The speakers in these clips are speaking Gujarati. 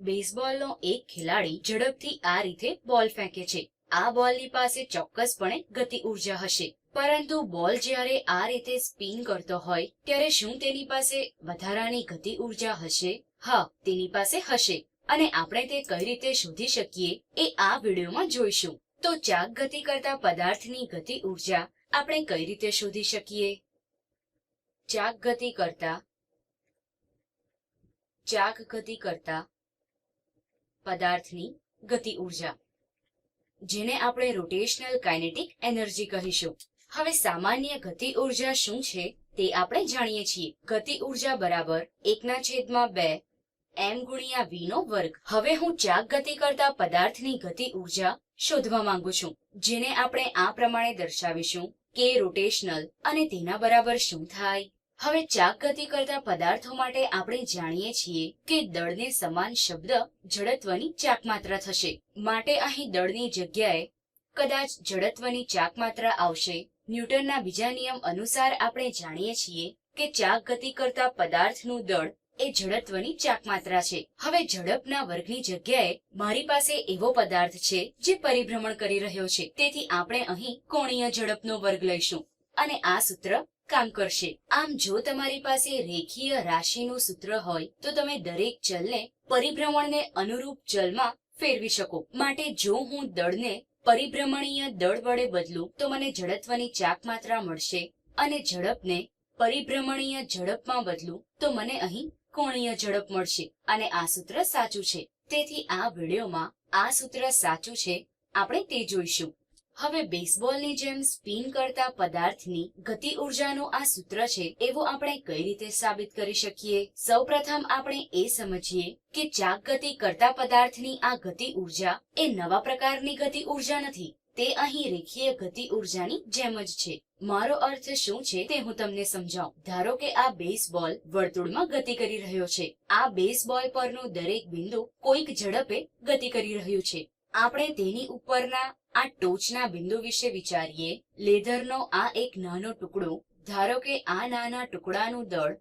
બેઝબોલનો એક ખેલાડી ઝડપથી આ રીતે બોલ ફેંકે છે. આ બોલની પાસે ચોક્કસપણે ગતિ ઊર્જા હશે. પરંતુ બોલ જ્યારે આ રીતે સ્પિન કરતો હોય, ત્યારે શું તેની પાસે વધારાની ગતિ ઊર્જા હશે? હા, તેની પાસે હશે. અને આપણે તે કઈ રીતે શોધી શકીએ એ આ વિડીયોમાં જોઈશું. તો ચાક ગતિ કરતા પદાર્થની ગતિ ઊર્જા આપણે કઈ રીતે શોધી શકીએ? ચાક ગતિ કરતા ચાક ગતિ કરતા પદાર્થની ગતિ ઊર્જા, જેને આપણે રોટેશનલ કાઇનેટિક એનર્જી કહીશું. હવે સામાન્ય ગતિ ઊર્જા શું છે તે આપણે જાણીએ છીએ. ગતિ ઊર્જા બરાબર એકના છેદમાં બે એમ ગુણ્યા વી નો વર્ગ. હવે હું ચાક ગતિ કરતા પદાર્થની ગતિ ઊર્જા શોધવા માંગુ છું, જેને આપણે આ પ્રમાણે દર્શાવીશું કે રોટેશનલ અને તેના બરાબર શું થાય. હવે ચાક ગતિ કરતા પદાર્થો માટે આપણે જાણીએ છીએ કે દળને સમાન શબ્દ જડત્વની ચાક માત્રા થશે. માટે અહીં દળની જગ્યાએ કદાચ જડત્વની ચાક માત્રા આવશે. ન્યૂટનના બીજા નિયમ અનુસાર આપણે જાણીએ છીએ કે ચાક ગતિ કરતા પદાર્થનું દળ એ જડત્વની ચાક માત્રા છે. હવે ઝડપના વર્ગની જગ્યાએ મારી પાસે એવો પદાર્થ છે જે પરિભ્રમણ કરી રહ્યો છે. તેથી આપણે અહીં કોણીય ઝડપનો વર્ગ લઈશું. અને આ સૂત્ર કામ કરશે. આમ જો તમારી પાસે રેખીય રાશિનું સૂત્ર હોય, તો તમે દરેક ચલને પરિભ્રમણને અનુરૂપ ચલમાં ફેરવી શકો. માટે જો હું દળને પરિભ્રમણીય દળ વડે બદલું, તો મને જડત્વની ચાક માત્રા મળશે અને ઝડપને પરિભ્રમણીય ઝડપમાં બદલું, તો મને અહીં કોણીય ઝડપ મળશે. અને આ સૂત્ર સાચું છે. તેથી આ વિડીયોમાં આ સૂત્ર સાચું છે. આપણે તે જોઈશું. હવે બેઝબોલની જેમ સ્પિન કરતા પદાર્થની ગતિ ઉર્જાનું આ સૂત્ર છે એવું આપણે કઈ રીતે સાબિત કરી શકીએ? સૌપ્રથમ આપણે એ સમજીએ કે ચાક ગતિ કરતા પદાર્થની આ ગતિ ઊર્જા એ નવા પ્રકારની ગતિ ઊર્જા નથી. તે અહીં રેખીય ગતિ ઉર્જાની જેમ જ છે. મારો અર્થ શું છે તે હું તમને સમજાવું. ધારો કે આ બેઝબોલ વર્તુળમાં ગતિ કરી રહ્યો છે. આ બેઝબોલ પરનું દરેક બિંદુ કોઈક ઝડપે ગતિ કરી રહ્યું છે. આપણે તેની ઉપરના, આ ટોચના બિંદુ વિશે વિચારીએ. લેધરનો આ એક નાનો ટુકડો, ધારો કે આ નાના ટુકડાનું દળ,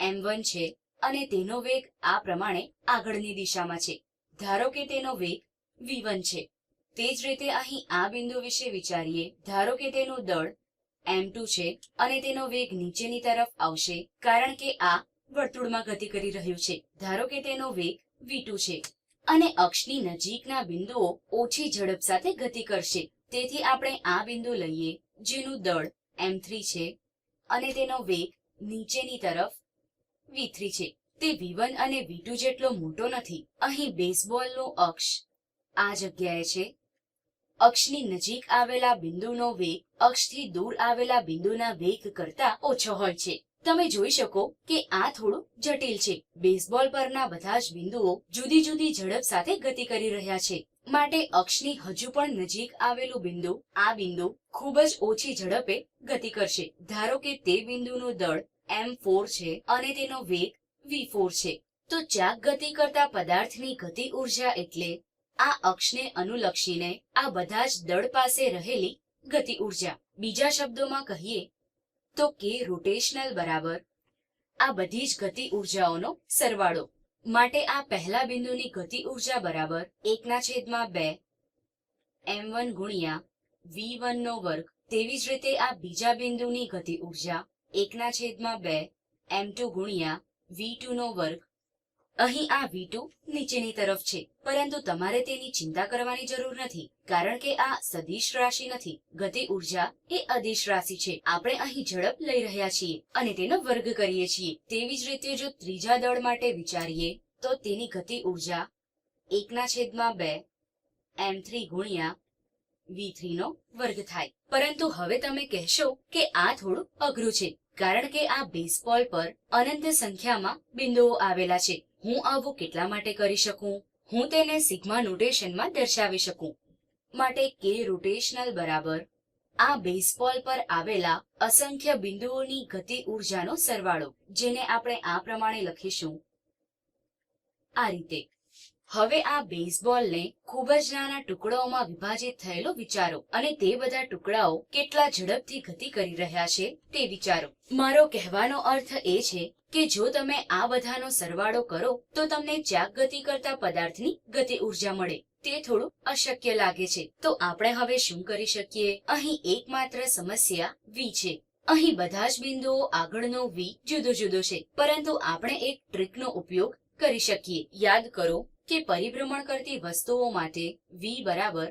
એમ વન છે, અને તેનો વેગ આ પ્રમાણે આગળની દિશામાં છે. ધારો કે તેનો વેગ v1 છે. તે જ રીતે અહીં આ બિંદુ વિશે વિચારીએ. ધારો કે તેનું દળ m2 છે, અને તેનો વેગ નીચેની તરફ આવશે, કારણ કે આ વર્તુળમાં ગતિ કરી રહ્યું છે. ધારો કે તેનો વેગ v2 છે. અને અક્ષની નજીકના બિંદુઓ ઓછી ઝડપ સાથે ગતિ કરશે. તેથી આપણે આ બિંદુ લઈએ, જેનું દળ એમ થ્રી છે, અને તેનો વેગ નીચેની તરફ v3 છે. તે v1 અને v2 જેટલો મોટો નથી. અહીં બેઝબોલનો અક્ષ આ જગ્યાએ છે. અક્ષની નજીક આવેલા બિંદુનો વેગ અક્ષથી દૂર આવેલા બિંદુના વેગ કરતા ઓછો હોય છે. તમે જોઈ શકો કે આ થોડું જટિલ છે. બેઝબોલ પરના બધા જ બિંદુઓ જુદી જુદી ઝડપ સાથે ગતિ કરી રહ્યા છે. માટે અક્ષની હજુ પણ નજીક આવેલું બિંદુ, આ બિંદુ, ખૂબ જ ઓછી ઝડપે ગતિ કરશે. ધારો કે તે બિંદુનું દળ એમ ફોર છે અને તેનો વેગ v4 છે. તો ચાક ગતિ કરતા પદાર્થની ગતિ ઊર્જા એટલે આ અક્ષને અનુલક્ષીને આ બધા જ દળ પાસે રહેલી ગતિ ઊર્જા. બીજા શબ્દોમાં કહીએ તો કે રોટેશનલ બરાબર. આ બધી જ ગતિ ઉર્જાઓનો સરવાળો. માટે આ પહેલા બિંદુની ગતિ ઊર્જા બરાબર એકના છેદમાં બે. એમ વન ગુણ્યા v1 નો વર્ગ. તેવી જ રીતે આ બીજા બિંદુની ગતિ ઊર્જા એકના છેદમાં બે. m2 ગુણ્યા v2 નો વર્ગ. અહીં આ v2 નીચેની તરફ છે, પરંતુ તમારે તેની ચિંતા કરવાની જરૂર નથી, કારણ કે આ સદિશ રાશિ નથી, ગતિ ઊર્જા એ અદિશ રાશિ છે. આપણે અહીં ઝડપ લઈ રહ્યા છીએ અને તેનો વર્ગ કરીએ છીએ. તેવી જ રીતે જો ત્રીજા દળ માટે વિચારીએ, તો તેની ગતિ ઊર્જા એકના છેદમાં બે, એમ થ્રી ગુણ્યા v3 નો વર્ગ થાય. પરંતુ હવે તમે કહેશો કે આ થોડું અઘરું છે, કારણ કે આ બેઝબોલ પર અનંત સંખ્યામાં બિંદુઓ આવેલા છે. હું આવું કેટલા માટે કરી શકું? હું તેને સિગ્મા નોટેશનમાં દર્શાવી શકું. માટે કે રોટેશનલ બરાબર. આ બેઝબોલ પર આવેલા અસંખ્ય બિંદુઓની ગતિ ઉર્જાનો સરવાળો, જેને આપણે આ પ્રમાણે લખીશું. આ રીતે હવે આ બેઝબોલને ખૂબ જ નાના ટુકડાઓમાં વિભાજિત થયેલો વિચારો અને તે બધા ટુકડાઓ કેટલા ઝડપથી ગતિ કરી રહ્યા છે તે વિચારો. મારો કહેવાનો અર્થ એ છે કે જો તમે આ બધાનો સરવાળો કરો, તો તમને ચાક ગતિ કરતા પદાર્થની ગતિ ઊર્જા મળે. તે થોડું અશક્ય લાગે છે. તો આપણે હવે શું કરી શકીએ? અહીં એકમાત્ર સમસ્યા વી છે. અહીં બધા જ બિંદુઓ આગળનો વી જુદો જુદો છે. પરંતુ આપણે એક ટ્રીકનો ઉપયોગ કરી શકીએ. યાદ કરો કે પરિભ્રમણ કરતી વસ્તુઓ માટે વી બરાબર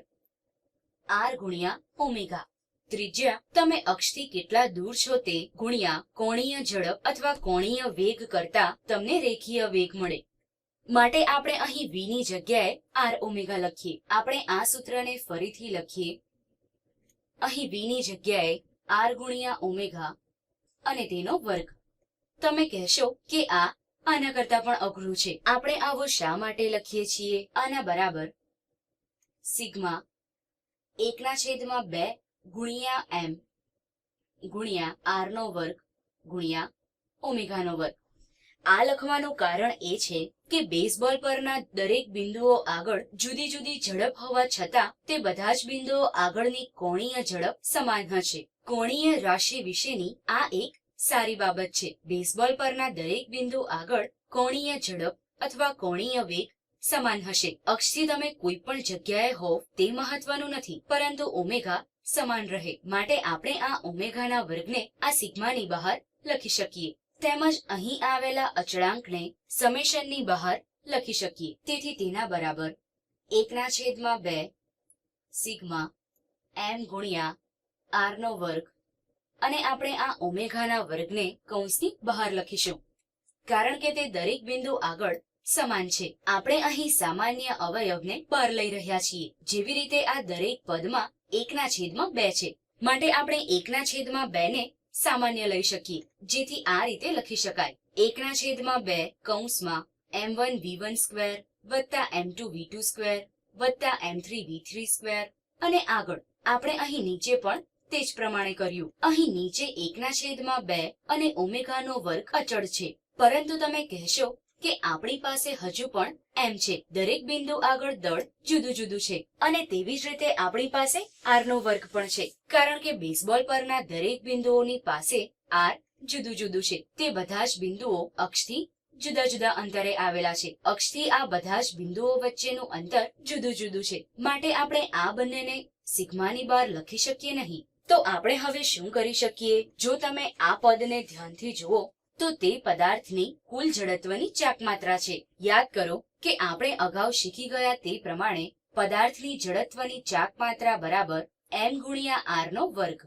આર ગુણ્યા ઓમેગા. ત્રિજ્યા, તમે અક્ષથી કેટલા દૂર છો તે ગુણ્યા કોણીય ઝડપ અથવા કોણીય વેગ કરતા તમને રેખીય વેગ મળે. માટે આપણે અહીં વી ની જગ્યાએ આર ઓમેગા લખીએ. આપણે આ સૂત્રને ફરીથી લખીએ. અહીં વી ની જગ્યાએ આર ગુણ્યા ઓમેગા અને તેનો વર્ગ. તમે કહેશો કે આ આના કરતા પણ અઘરું છે. આપણે આવો શા માટે લખીએ છીએ? આના બરાબર. સિગ્મા એકના છેદમાં બે ગુણ્યા એમ ગુણ્યા આર નો વર્ગ ગુણ્યા ઓમેગાનો વર્ગ. આ લખવાનું કારણ એ છે કે બેઝબોલ પરના દરેક બિંદુઓ આગળ જુદી જુદી ઝડપ હોવા છતાં તે બધા જ બિંદુઓ આગળની કોણીય ઝડપ સમાન હશે. કોણીય રાશિ વિશેની આ એક સારી બાબત છે. બેઝબોલ પરના દરેક બિંદુ આગળ કોણીય ઝડપ અથવા કોણીય વેગ સમાન હશે. અક્ષથી તમે કોઈ પણ જગ્યાએ હોવ તે મહત્વનું નથી, પરંતુ ઓમેગા સમાન રહે. માટે આપણે આ ઓમેગાના વર્ગને આ સિગ્માની બહાર લખી શકીએ. તેમજ અહીં આવેલા અચળાંકને સમેશનની બહાર લખી શકીએ. તેથી તેના બરાબર એકના છેદમાં બે સિગ્મા એમ ગુણ્યા આરનો વર્ગ અને આપણે આ ઓમેઘાના વર્ગને કૌંસની બહાર લખીશું. કારણ કે તે દરેક બિંદુ આગળ સમાન છે. આપણે અહીં સામાન્ય અવયવને બહાર લઈ રહ્યા છીએ. જેવી રીતે આ દરેક પદમાં એકના છેદમાં બે છે. માટે આપણે એકના છેદમાં બે ને સામાન્ય લઈ શકીએ. જેથી આ રીતે લખી શકાય. એકના છેદમાં બે કૌંસમાં M one V one square વત્તા M two V two square વત્તા M three V three square અને આગળ. આપણે અહીં નીચે પણ તે જ પ્રમાણે કર્યું. અહીં નીચે એકના છેદમાં બે અને ઓમેગાનો વર્ગ અચળ છે. પરંતુ તમે કહેશો કે આપણી પાસે હજુ પણ એમ છે. દરેક બિંદુ આગળ દળ જુદું જુદું છે અને તેવી જ રીતે આપણી પાસે આર નો વર્ગ પણ છે. કારણ કે બેઝબોલ પરના દરેક બિંદુઓની પાસે આર જુદું જુદું છે. તે બધા જ બિંદુઓ અક્ષથી જુદા જુદા અંતરે આવેલા છે. અક્ષથી આ બધા જ બિંદુઓ વચ્ચેનું અંતર જુદું જુદું છે. માટે આપણે આ બંનેને સિગ્માની બહાર લખી શકીએ નહીં. તો આપણે હવે શું કરી શકીએ? જો તમે આ પદને ધ્યાનથી જુઓ, તો તે પદાર્થની કુલ જડત્વની ચાક માત્રા છે. યાદ કરો કે આપણે અગાઉ શીખી ગયા તે પ્રમાણે પદાર્થની જડત્વની ચાક માત્રા બરાબર એમ ગુણ્યા આર નો વર્ગ.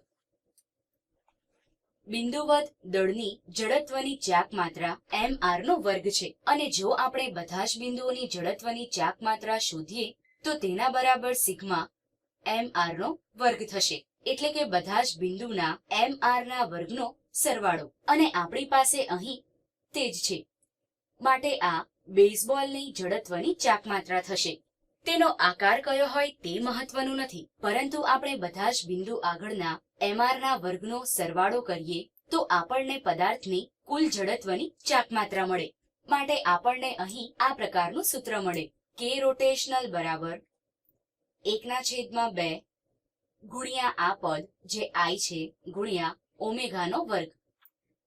બિંદુવત દળની જડત્વની ચાકમાત્રા એમ આર નો વર્ગ છે. અને જો આપણે બધા જ બિંદુઓની જડત્વની ચાક માત્રા શોધીએ, તો તેના બરાબર સિગ્મા એમ આર નો વર્ગ થશે. એટલે કે બધા જ બિંદુના એમ આર ના વર્ગનો સરવાળો. અને આપણી પાસે અહીં તે જ છે. માટે આ બેઝબોલની જડત્વની ચાકમાત્રા થશે. તેનો આકાર કયો હોય તે મહત્વનું નથી. પરંતુ આપણે બધા જ બિંદુ આગળના એમઆર ના વર્ગનો સરવાળો કરીએ, તો આપણને પદાર્થની કુલ જડત્વની ચાકમાત્રા મળે. માટે આપણને અહીં આ પ્રકારનું સૂત્ર મળે. કે રોટેશનલ બરાબર એકના છેદમાં બે ગુણ્યા આ પદ જે આઈ છે ગુણ્યા ઓમેગાનો વર્ગ.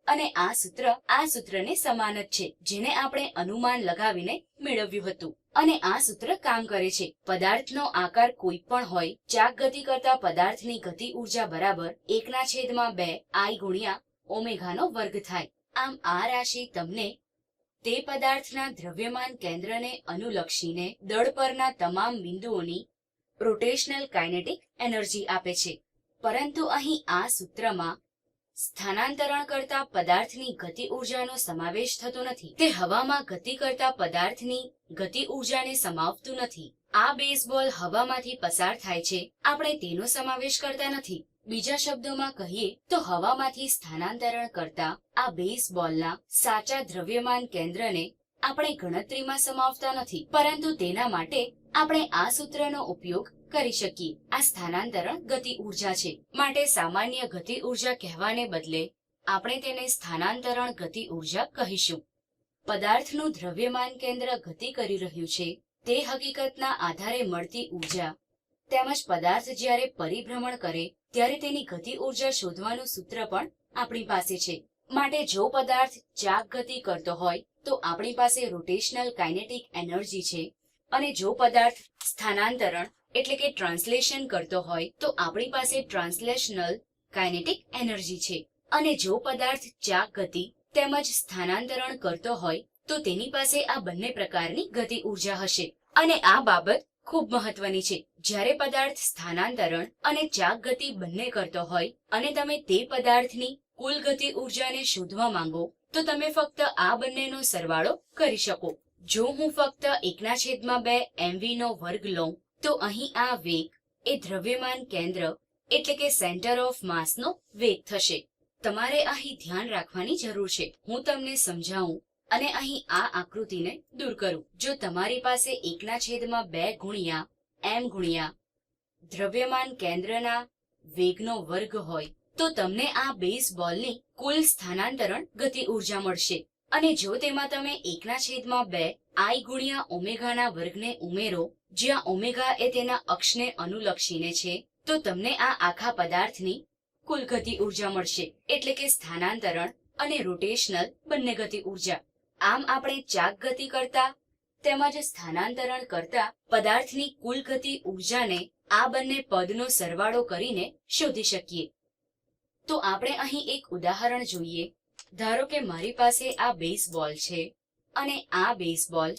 અને આ સૂત્ર, આ સૂત્રને સમાન જ છે, જેને આપણે અનુમાન લગાવીને મેળવ્યું હતું. અને આ સૂત્ર કામ કરે છે, પદાર્થનો આકાર કોઈ પણ હોય, ચાક ગતિ કરતા પદાર્થની ગતિ ઊર્જા બરાબર એકના છેદમાં બે આઈ ગુણ્યા ઓમેગાનો વર્ગ થાય. આમ આ રાશિ તમને તે પદાર્થના દ્રવ્યમાન કેન્દ્રને અનુલક્ષીને દળ પરના તમામ બિંદુઓની રોટેશનલ કાઇનેટિક એનર્જી આપે છે. પરંતુ અહીં આ સૂત્રમાં સ્થાનાંતરણ કરતા પદાર્થની ગતિ ઉર્જાનો સમાવેશ થતો નથી. તે હવામાં ગતિ કરતા પદાર્થની ગતિ ઉર્જાને સમાવતું નથી. આ બેઝબોલ હવામાંથી પસાર થાય છે. આપણે તેનો સમાવેશ કરતા નથી. બીજા શબ્દોમાં કહીએ તો હવામાંથી સ્થાનાંતરણ કરતા આ બેઝબોલના સાચા દ્રવ્યમાન કેન્દ્રને આપણે ગણતરીમાં સમાવતા નથી, પરંતુ તેના માટે આપણે આ સૂત્રનો ઉપયોગ કરી શકીએ. આ સ્થાનાંતરણ ગતિ ઊર્જા છે. માટે સામાન્ય ગતિ ઊર્જા કહેવાને બદલે આપણે તેને સ્થાનાંતરણ ગતિ ઊર્જા કહીશું. પદાર્થનું દ્રવ્યમાન કેન્દ્ર ગતિ કરી રહ્યું છે. તે હકીકતના આધારે મળતી ઊર્જા તેમજ પદાર્થ જ્યારે પરિભ્રમણ કરે, ત્યારે તેની ગતિ ઊર્જા શોધવાનું સૂત્ર પણ આપણી પાસે છે. માટે જો પદાર્થ ચાક ગતિ કરતો હોય તો આપણી પાસે રોટેશનલ કાઇનેટિક એનર્જી છે અને જો પદાર્થ સ્થાનાંતરણ એટલે કે ટ્રાન્સલેશન કરતો હોય તો આપણી પાસે ટ્રાન્સલેશનલ કાઇનેટિક એનર્જી છે. અને જો પદાર્થ ચાક ગતિ તેમજ સ્થાનાંતરણ કરતો હોય તો તેની પાસે આ બંને પ્રકારની ગતિ ઊર્જા હશે. અને આ બાબત ખૂબ મહત્વની છે. જ્યારે પદાર્થ સ્થાનાંતરણ અને ચાક ગતિ બંને કરતો હોય અને તમે તે પદાર્થની કુલ ગતિ ઉર્જાને શોધવા માંગો તો તમે ફક્ત આ બંનેનો સરવાળો કરી શકો. જો હું ફક્ત એકના છેદમાં બે એમવી નો વર્ગ લઉં, તો અહીં આ વેગ એ દ્રવ્યમાન કેન્દ્ર, એટલે કે સેન્ટર ઓફ માસનો વેગ થશે. તમારે અહીં ધ્યાન રાખવાની જરૂર છે. હું તમને સમજાવું અને અહીં આ આકૃતિને દૂર કરું. જો તમારી પાસે એકના છેદમાં બે ગુણ્યા એમ ગુણ્યા દ્રવ્યમાન કેન્દ્રના વેગનો વર્ગ હોય, તો તમને આ બેઝ બોલની કુલ સ્થાનાંતરણ ગતિ ઊર્જા મળશે. અને જો તેમાં તમે એકના છેદમાં બે આઈ ગુણ્યા ઓમેગાના વર્ગને ઉમેરો, જ્યાં ઓમેગા એ તેના અક્ષને અનુલક્ષીને છે, તો તમને આ આખા પદાર્થની કુલ ગતિ ઊર્જા મળશે, એટલે કે સ્થાનાંતરણ અને રોટેશનલ બંને ગતિ ઊર્જા આમ આપણે ચાક ગતિ કરતા તેમજ સ્થાનાંતરણ કરતા પદાર્થની કુલ ગતિ ઉર્જાને આ બંને પદનો સરવાળો કરીને શોધી શકીએ. તો આપણે અહીં એક ઉદાહરણ જોઈએ. ધારો કે મારી પાસે આ બેઝબોલ છે અને આ બેઝબોલ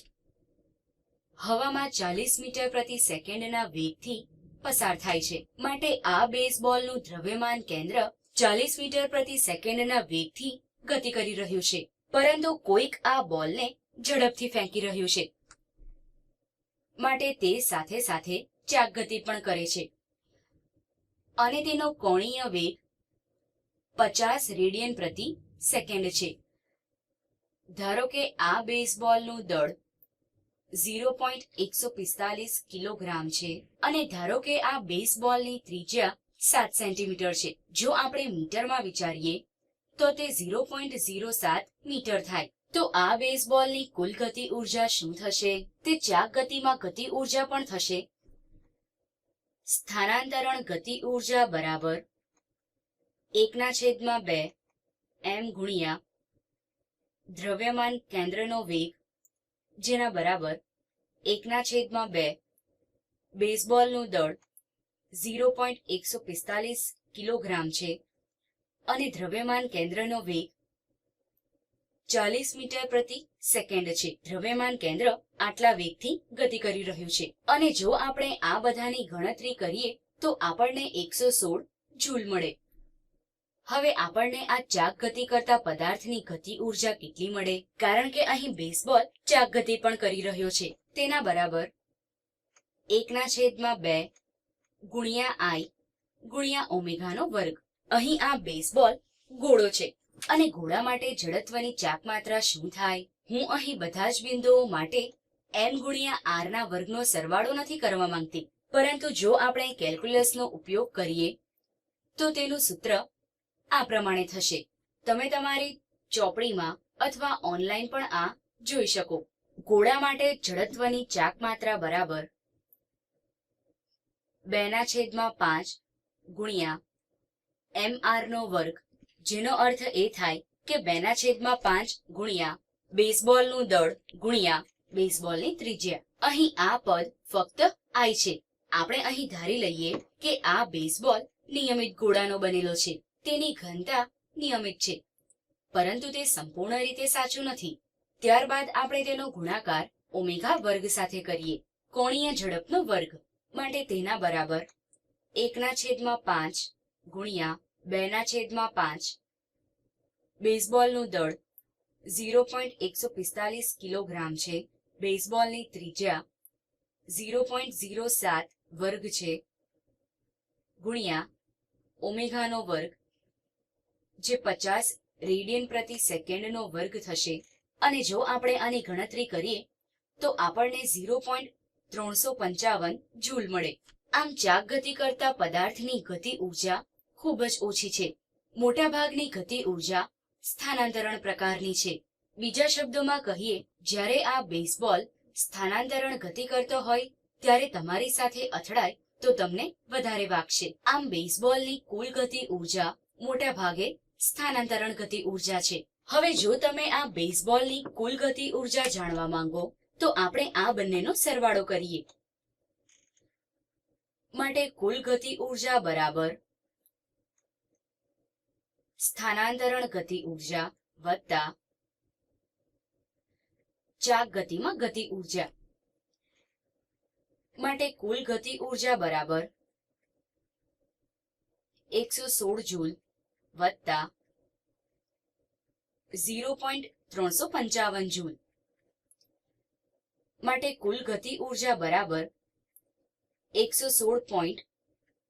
હવામાં ચાલીસ મીટર પ્રતિ સેકન્ડના વેગથી પસાર થાય છે. માટે આ બેઝબોલનું દ્રવ્યમાન કેન્દ્ર ચાલીસ મીટર પ્રતિ સેકન્ડના વેગથી ગતિ કરી રહ્યું છે. પરંતુ કોઈક આ બોલને ઝડપથી ફેંકી રહ્યું છે. માટે તે સાથે સાથે ચાક ગતિ પણ કરે છે. અને તેનો કોણીય વેગ પચાસ રેડિયન પ્રતિ સેકન્ડ છે. ધારો કે આ બેઝબોલનું દળ ઝીરો પોઈન્ટ એકસો પિસ્તાલીસ કિલોગ્રામ છે અને ધારો કે આ બેઝબોલની ત્રિજ્યા સાત સેન્ટીમીટર છે. જો આપણે મીટરમાં વિચારીએ, તો તે ઝીરો પોઈન્ટ ઝીરો સાત મીટર થાય. તો આ બેઝબોલની કુલ ગતિ ઊર્જા શું થશે? તે ચાક ગતિમાં ગતિ ઊર્જા પણ થશે. સ્થાનાંતરણ ગતિ ઊર્જા બરાબર એકના છેદમાં બે, એમ ગુણ્યા દ્રવ્યમાન કેન્દ્રનો વેગ, જેના બરાબર એકના છેદમાં બે, બેઝબોલનું દળ ઝીરો પોઈન્ટ એકસો પિસ્તાલીસ કિલોગ્રામ છે અને દ્રવ્યમાન કેન્દ્રનો વેગ ચાલીસ મીટર પ્રતિ સેકન્ડ છે. દ્રવ્યમાન કેન્દ્ર આટલા વેગથી ગતિ કરી રહ્યું છે. અને જો આપણે આ બધાની ગણતરી કરીએ, તો આપણને એકસો સોળ જૂલ મળે. હવે આપણને આ ચાક ગતિ કરતા પદાર્થની ગતિ ઊર્જા કેટલી મળે? કારણ કે અહીં બેઝબોલ ચાક ગતિ પણ કરી રહ્યો છે. તેના બરાબર એકના છેદમાં બે ગુણ્યા આઈ ગુણ્યા ઓમેગાનો વર્ગ. અહીં આ બેઝબોલ ગોળો છે. અને ઘોડા માટે જડત્વની ચાક માત્રા શું થાય? હું અહીં બધા જ બિંદુઓ માટે એમ ગુણ્યા આર ના વર્ગનો સરવાળો નથી કરવા માંગતી. પરંતુ જો આપણે કેલ્ક્યુલસનો ઉપયોગ કરીએ, તો તેનું સૂત્ર આ પ્રમાણે થશે. તમે તમારી ચોપડીમાં અથવા ઓનલાઈન પણ આ જોઈ શકો. ઘોડા માટે જડત્વની ચાક માત્રા બરાબર બેના છેદમાં પાંચ ગુણ્યા એમ આર નો વર્ગ, જેનો અર્થ એ થાય કે બેના છેદમાં પાંચ ગુણ્યા બેઝબોલનું દળ ગુણ્યા બેઝબોલની ત્રિજ્યા. અહીં આ પદ ફક્ત આઈ છે. આપણે અહીં ધારી લઈએ કે આ બેઝબોલ નિયમિત ઘોડાનો બનેલો છે. તેની ઘનતા નિયમિત છે. પરંતુ તે સંપૂર્ણ રીતે સાચું નથી. ત્યારબાદ આપણે તેનો ગુણાકાર ઓમેગા વર્ગ સાથે કરીએ. કોણીય ઝડપનો વર્ગ માટે તેના બરાબર એકના છેદમાં પાંચ ગુણ્યા બેના છેદમાં પાંચ. બેઝબોલનું દળ ઝીરો પોઈન્ટ એકસો પિસ્તાલીસ કિલોગ્રામ છે. બેઝબોલની ત્રિજ્યા ઝીરો પોઈન્ટ ઝીરો સાત વર્ગ છે. ગુણ્યા ઓમેઘાનો વર્ગ જે પચાસ રેડિયન પ્રતિ સેકન્ડનો વર્ગ થશે. અને જો આપણે આની ગણતરી કરીએ, તો આપણને ઝીરો પોઈન્ટ ત્રણસો પંચાવન જૂલ મળે. આમ ચાક ગતિ કરતા પદાર્થની ગતિ ઊર્જા ખૂબ જ ઓછી છે. મોટાભાગની ગતિ ઊર્જા સ્થાનાંતરણ પ્રકારની છે. બીજા શબ્દોમાં કહીએ, જ્યારે આ બેઝબોલ સ્થાનાંતરણ ગતિ કરતો હોય, ત્યારે તમારી સાથે અથડાય તો તમને વધારે વાગશે. આમ બેઝબોલની કુલ ગતિ ઊર્જા મોટા ભાગે સ્થાનાંતરણ ગતિ ઊર્જા છે. હવે જો તમે આ બેઝબોલની કુલ ગતિ ઊર્જા જાણવા માંગો, તો આપણે આ બંનેનો સરવાળો કરીએ. માટે કુલ ગતિ ઊર્જા બરાબર સ્થાનાંતરણ ગતિ ઊર્જા વત્તા ચાક ગતિમાં ગતિ ઊર્જા. માટે કુલ ગતિ ઊર્જા બરાબર એકસો સોળ જૂલ વત્તા ઝીરો પોઈન્ટ ત્રણસો પંચાવન જૂલ. માટે કુલ ગતિ ઊર્જા બરાબર એકસો સોળ પોઈન્ટ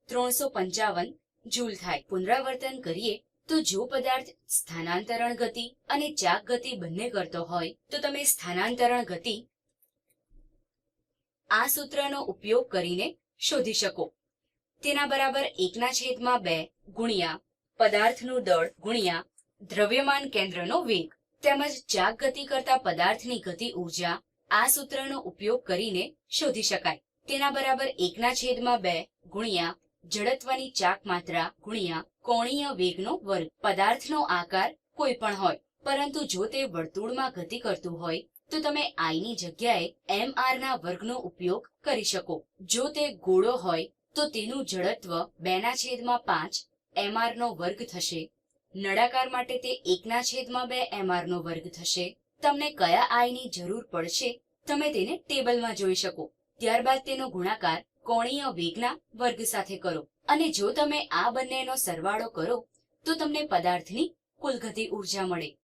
ત્રણસો પંચાવન જૂલ થાય. પુનરાવર્તન કરીએ તો જો પદાર્થ સ્થાનાંતરણ ગતિ અને ચાક ગતિ બંને કરતો હોય તો તમે સ્થાનાંતરણ ગતિ આ સૂત્રનો ઉપયોગ કરીને શોધી શકો. તેના બરાબર એકના છેદમાં બે ગુણ્યા પદાર્થનું દળ ગુણ્યા દ્રવ્યમાન કેન્દ્રનો વેગ તેમજ ચાક ગતિ કરતા પદાર્થની ગતિ ઊર્જા આ સૂત્રનો ઉપયોગ કરીને શોધી શકાય. તેના બરાબર એકના છેદમાં બે ગુણ્યા જડત્વની ચાક માત્રા ગુણ્યા કોણીય વેગનો વર્ગ. પદાર્થનો આકાર કોઈ પણ હોય, પરંતુ જો તે વર્તુળમાં ગતિ કરતું હોય, તો તમે આઈ ની જગ્યાએ એમ આર ના વર્ગનો ઉપયોગ કરી શકો. જો તે ગોળો હોય, તો તેનું જડત્વ બેના છેદમાં પાંચ એમ આર નો વર્ગ થશે. નળાકાર માટે તે એકના છેદમાં બે એમઆર નો વર્ગ થશે. તમને કયા આયની જરૂર પડશે, તમે તેને ટેબલમાં જોઈ શકો. ત્યારબાદ તેનો ગુણાકાર કોણીય વેગના વર્ગ સાથે કરો. અને જો તમે આ બંનેનો સરવાળો કરો, તો તમને પદાર્થની કુલ ગતિ ઊર્જા મળે.